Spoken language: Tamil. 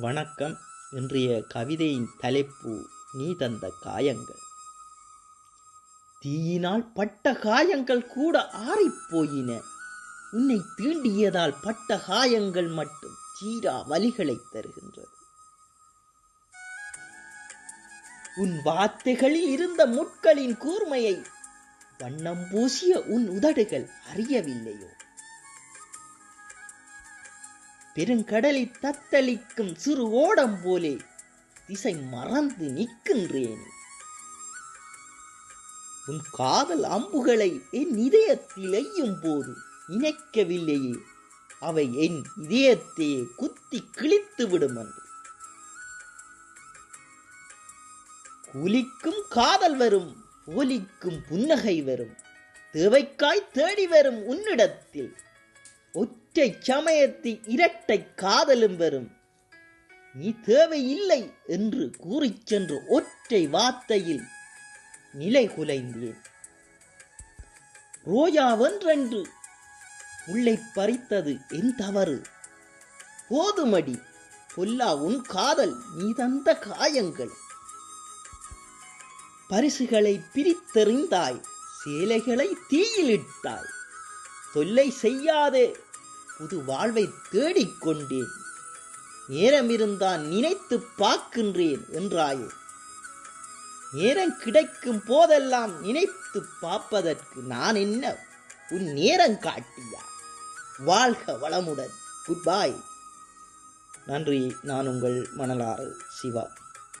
வணக்கம் இன்றைய கவிதையின் தலைப்பு நீ தந்த காயங்கள். தீயினால் பட்ட காயங்கள் கூட ஆறிப்போயின உன்னை தீண்டியதால் பட்ட காயங்கள் மட்டும் சீரா வலிகளை தருகின்றது. உன் வார்த்தைகளில் இருந்த முட்களின் கூர்மையை வண்ணம் பூசிய உன் உதடுகள் அறியவில்லையோ? பெருங்கடலை தத்தளிக்கும் சிறு ஓடம் போலே திசை மறந்து நிற்கின்றேன். உன் காதல் அம்புகளை என் இதயத்தில் எய்யும் போது நினைக்கவில்லையே அவை என் இதயத்தையே குத்தி கிழித்து விடும் என்று குலிக்கும் காதல் வரும் ஒலிக்கும் புன்னகை வரும் தேவைக்காய் தேடி வரும் உன்னிடத்தில். ஒற்றை சமயத்தில் இரட்டை காதலும் வரும் நீ தேவையில்லை என்று கூறிச் சென்று ஒற்றை வார்த்தையில் நிலை குலைந்தேன். ரோயாவென்றென்று உள்ளை பறித்தது என் தவறு. போதுமடி பொல்லா உன் காதல் நீ தந்த காயங்கள். பரிசுகளை பிரித்தெறிந்தாய் சேலைகளை தீயிலிட்டாய். தொல்லை செய்யாதே புது வாழ்வை தேடிக்கொண்டேன். நேரம் இருந்தான் நினைத்து பார்க்கின்றேன் என்றாயே. நேரம் கிடைக்கும் போதெல்லாம் நினைத்து பார்ப்பதற்கு நான் என்ன? உன் நேரம் காட்டியா? வாழ்க வளமுடன். குட் பாய் நன்றி. நான் உங்கள் மணலாறு சிவா.